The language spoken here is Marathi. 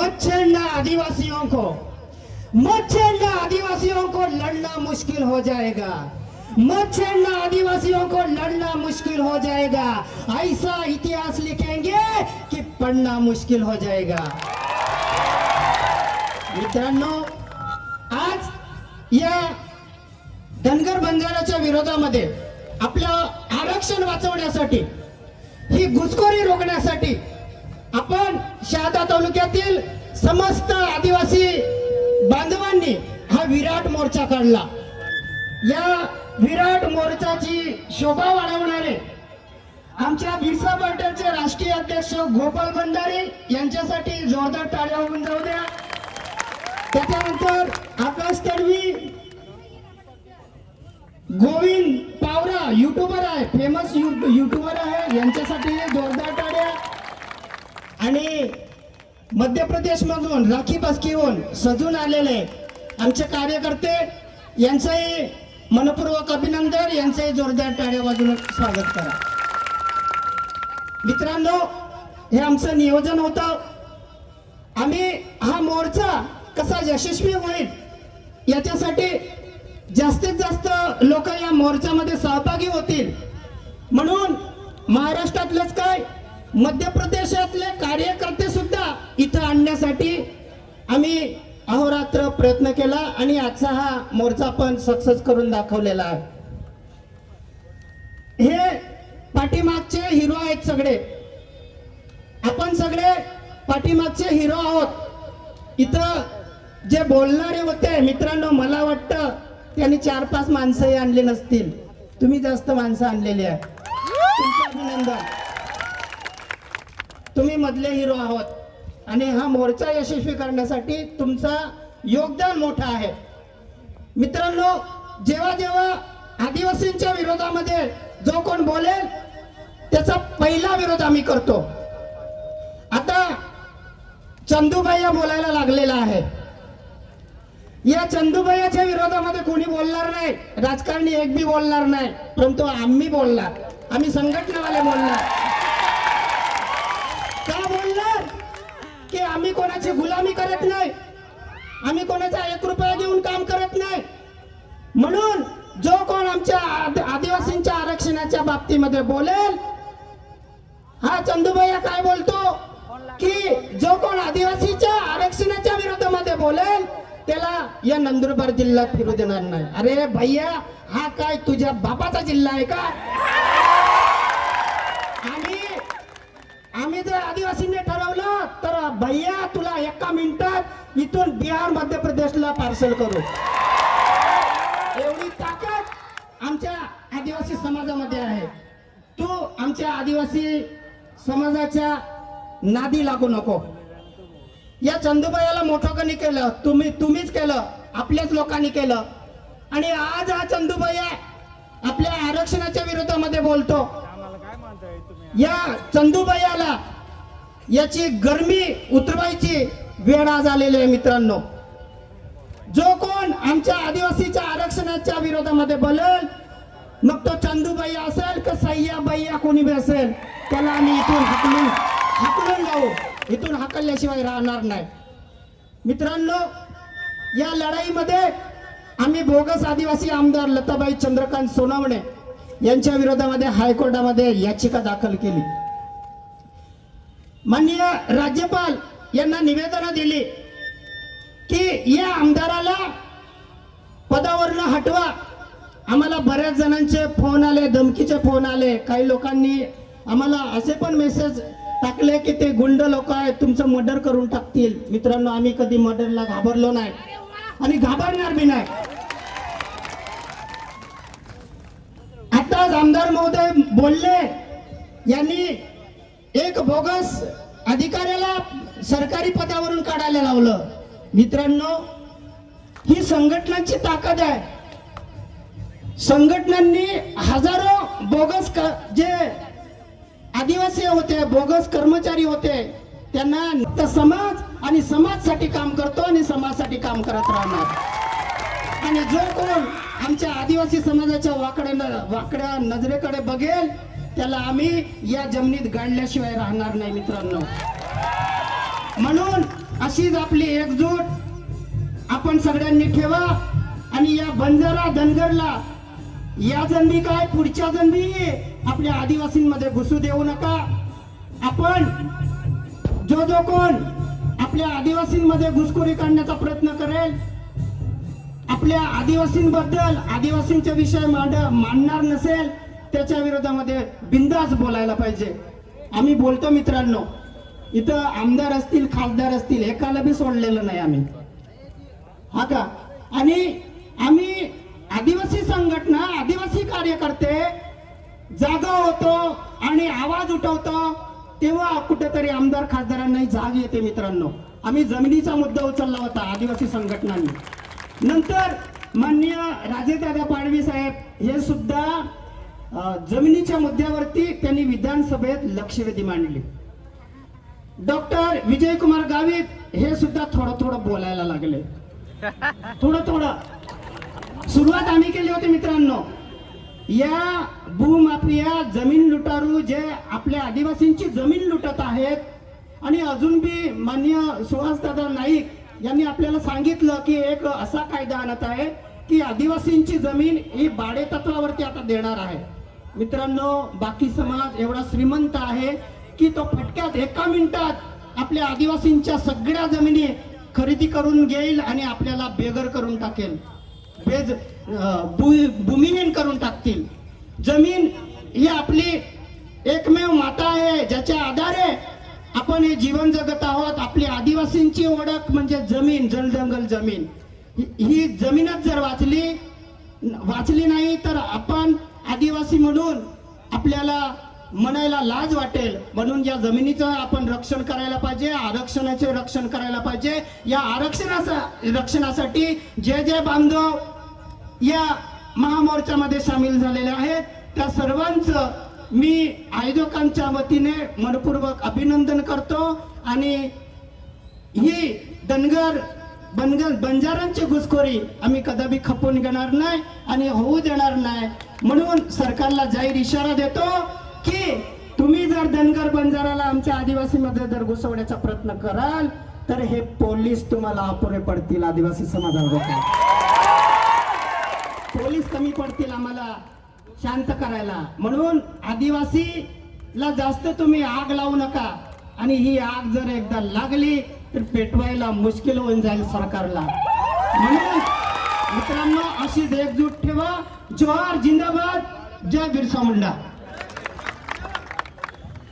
मत छेड़ना आदिवासियों को मत छेड़ना आदिवासियों को लड़ना मुश्किल हो जाएगा। मत छेड़ना आदिवासियों को लड़ना मुश्किल हो जाएगा। ऐसा इतिहास लिखेंगे कि पढ़ना मुश्किल हो जाएगा। मित्रांनो आज या धनगर बंजाराच्या विरोधामध्ये आपलं आरक्षण वाचवण्यासाठी ही घुसखोरी रोखण्यासाठी आपण शहादा तालुक्यातील समस्त आदिवासी बांधवांनी हा विराट मोर्चा काढला. या विराट मोर्चाची शोभा वाढवणारे आमच्या बिरसा पाटीलचे राष्ट्रीय अध्यक्ष गोपाल भंडारी यांच्यासाठी जोरदार टाळ्या होऊन जाऊ द्या. त्याच्यानंतर आकाश तडवी गोविंद पावरा युट्यूबर आहे फेमस युट्यूबर आहे यांच्यासाठी जोरदार टाळ्या. आणि मध्य प्रदेश मधून राखी बसकीहून सजून आलेले आमचे कार्यकर्ते यांचंही मनपूर्वक अभिनंदन यांचंही जोरदार टाळ्या वाजून स्वागत करा. मित्रांनो हे आमचं नियोजन होतं. आम्ही हा मोर्चा कसा यशस्वी होईल याच्यासाठी जास्तीत जास्त लोक या मोर्चामध्ये सहभागी होतील. म्हणून महाराष्ट्रातलेच काय मध्य प्रदेशातले कार्यकर्ते सुद्धा इथं आणण्यासाठी आम्ही अहोरात्र प्रयत्न केला आणि आजचा हा मोर्चा पण सक्सेस करून दाखवलेला आहे. हे पाठीमागचे हिरो आहेत सगळे. आपण सगळे पाठीमागचे हिरो आहोत. इथं जे बोलणारे होते मित्रांनो मला वाटतं त्यांनी चार पाच माणसंही आणली नसतील. तुम्ही जास्त माणसं आणलेली आहे तुमचं अभिनंदन. तुम्ही मधले हिरो आहोत. आणि हा मोर्चा यशस्वी करण्यासाठी तुमचा योगदान मोठं आहे. मित्रांनो जेव्हा जेव्हा आदिवासींच्या विरोधामध्ये जो कोण बोलेल त्याचा पहिला विरोध आम्ही करतो. आता चंदूबाई बोलायला लागलेला आहे. या चंदूबाईच्या विरोधामध्ये कोणी बोलणार नाही. राजकारणी एक बी बोलणार नाही. परंतु आम्ही बोलणार. आम्ही संघटनावाले बोलणार. आम्ही कोणाची गुलामी करत नाही. आम्ही कोणाचा एक रुपया देऊन काम करत नाही. म्हणून जो कोण आमच्या आदिवासींच्या आरक्षणाच्या बाबतीमध्ये बोलेल हा चंदूभैया काय बोलतो? की जो कोण आदिवासीच्या आरक्षणाच्या विरोधामध्ये बोलेल त्याला या नंदुरबार जिल्ह्यात फिरू देणार नाही. अरे भैया हा काय तुझ्या बापाचा जिल्हा आहे का? आम्ही आम्ही जर आदिवासींनी ठरवलं एका मिनिटात इथून बिहार मध्य प्रदेशला पार्सल करू. एवढी ताकद आमच्या आदिवासी समाजामध्ये आहे. तू आमच्या आदिवासी समाजाच्या नादी लागू नको. या चंदूबाईला मोठं कणी केलं? तुम्ही तुम्हीच केलं. आपल्याच लोकांनी केलं. आणि आज हा चंदूबाई आपल्या आरक्षणाच्या विरोधामध्ये बोलतो. या चंदूबाईला याची गरमी उतरवायची वेळ आज आलेली आहे मित्रांनो. जो कोण आमच्या आदिवासीच्या आरक्षणाच्या विरोधामध्ये बोलेल मग तो चंदूबाई असेल का सय्याबाई कोणी बी असेल त्याला आम्ही इथून हकलून हाकलून जाऊ. इथून हाकलल्याशिवाय राहणार नाही. मित्रांनो या लढाईमध्ये आम्ही बोगस आदिवासी आमदार लताबाई चंद्रकांत सोनवणे यांच्या विरोधामध्ये हायकोर्टामध्ये याचिका दाखल केली. माननीय राज्यपाल यांना निवेदन दिली की या आमदाराला पदावरनं हटवा. आम्हाला बऱ्याच जणांचे फोन आले धमकीचे फोन आले. काही लोकांनी आम्हाला असे पण मेसेज टाकले की ते गुंड लोक आहेत तुमचं मर्डर करून टाकतील. मित्रांनो आम्ही कधी मर्डरला घाबरलो नाही आणि घाबरणार बी नाही. आताच आमदार महोदय बोलले यांनी एक बोगस अधिकाऱ्याला सरकारी पदावरून काढायला लावलं. मित्रांनो ही संघटनांची ताकद आहे. संघटनांनी हजारो बोगस क- जे आदिवासी होते बोगस कर्मचारी होते त्यांना समाज आणि समाजसाठी काम करतो आणि समाजासाठी काम करत राहणार. आणि जो कोण आमच्या आदिवासी समाजाच्या वाकड्या वाकड्या नजरेकडे बघेल त्याला आम्ही या जमिनीत गाडल्याशिवाय राहणार नाही मित्रांनो. म्हणून अशीच आपली एकजूट आपण सगळ्यांनी ठेवा आणि या बंजारा धनगरला या जन्मी काय पुढच्या जन्मी आपल्या आदिवासींमध्ये घुसू देऊ नका. आपण जो जो कोण आपल्या आदिवासींमध्ये घुसखोरी काढण्याचा प्रयत्न करेल आपल्या आदिवासींबद्दल आदिवासींचे विषय मांड मांडणार नसेल त्याच्या विरोधामध्ये बिंदास बोलायला पाहिजे. आम्ही बोलतो मित्रांनो इथं आमदार असतील खासदार असतील एकाला बी सोडलेलं नाही आम्ही. हा का? आणि आम्ही आदिवासी संघटना आदिवासी कार्यकर्ते जागा होतो आणि आवाज उठवतो तेव्हा कुठेतरी आमदार खासदारांनाही जाग येते मित्रांनो. आम्ही जमिनीचा मुद्दा उचलला होता आदिवासी संघटनांनी. नंतर माननीय राजेदादा पाडवी साहेब हे सुद्धा जमिनीच्या मुद्द्यावरती त्यांनी विधानसभेत लक्षवेधी मांडली. डॉक्टर विजयकुमार गावित हे सुद्धा थोडं थोडं बोलायला लागले. थोडं थोडं. सुरुवात आम्ही केली होती मित्रांनो. या भूमाफिया जमीन लुटारू जे आपल्या आदिवासींची जमीन लुटत आहेत आणि अजून बी मान्य सुहासदादा नाईक यांनी आपल्याला सांगितलं की एक असा कायदा आणत आहे की आदिवासींची जमीन ही भाडेतत्वावरती आता देणार आहे. मित्रांनो बाकी समाज एवढा श्रीमंत आहे की तो फटक्यात एका मिनिटात आपल्या आदिवासींच्या सगळ्या जमिनी खरेदी करून घेईल आणि आपल्याला बेगर करून टाकेल. बेज भू- भूमिहीन करून टाकतील. जमीन ही आपली एकमेव माता आहे ज्याच्या आधारे आपण हे जीवन जगत आहोत. आपली आदिवासींची ओळख म्हणजे जमीन जलजंगल जमीन. ही जमीनच जर वाचली वाचली नाही तर आपण आदिवासी म्हणून आपल्याला म्हणायला लाज वाटेल. म्हणून या जमिनीचं आपण रक्षण करायला पाहिजे आरक्षणाचे रक्षण करायला पाहिजे. या आरक्षणाचा रक्षणासाठी जे जे बांधव या महामोर्चामध्ये सामील झालेले आहेत त्या सर्वांचं मी आयोजकांच्या वतीने मनपूर्वक अभिनंदन करतो. आणि ही धनगर बनगर बंजारांची घुसखोरी. आम्ही कदापि खपून घेणार नाही आणि होऊ देणार नाही. म्हणून सरकारला जाहीर इशारा देतो की तुम्ही जर धनगर बंजाराला आमच्या आदिवासीमध्ये जर घुसवण्याचा प्रयत्न कराल तर हे पोलीस तुम्हाला अपुरे पडतील आदिवासी समाजावर पोलीस कमी पडतील आम्हाला शांत करायला. म्हणून आदिवासीला जास्त तुम्ही आग लावू नका. आणि ही आग जर एकदा लागली तर पेटवायला मुश्किल होऊन जाईल सरकारला. म्हणून मित्रांनो अशीच एकजूट ठेवा. जोहार जिंदाबाद. जय बिरसा मुंडा.